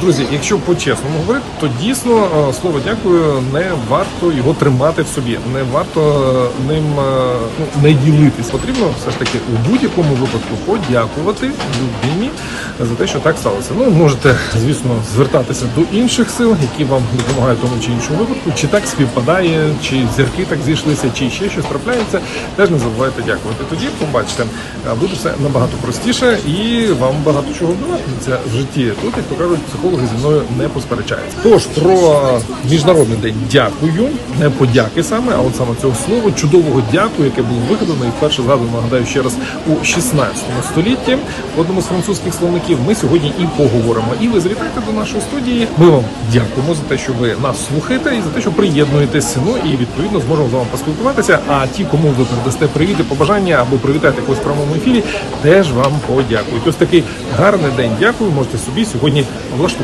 Друзі, якщо по-чесному говорити, то дійсно е, слово дякую не варто його тримати в собі, не варто е, ним е, ну, не ділитись. Потрібно все ж таки у будь-якому випадку подякувати людині за те, що так сталося. Ну можете, звісно, звертатися до інших сил, які вам допомагають в тому чи іншому випадку, чи так співпадає, чи зірки так зійшлися, чи ще щось трапляється. Теж не забувайте дякувати. Тоді побачите, буде все набагато простіше і вам багато чого вдаватиметься в житті. Тут, як то кажуть, психологи зі мною не посперечаються. Тож про міжнародний день дякую, не подяки саме, а от саме цього слова чудового дякую, яке було вигадано і вперше згадано, нагадаю ще раз у 16 столітті в одному з французьких словників. Ми сьогодні і поговоримо. І ви завітайте до нашої студії. Ми вам дякуємо за те, що ви нас слухаєте, і за те, що приєднуєтесь. Ну і відповідно зможемо з вами поспілкуватися. А ті, кому ви передасте привіти, побажання або привітати когось в прямому ефірі, теж вам подякують. Ось такий гарний день. Дякую. Можете собі сьогодні влаштувати.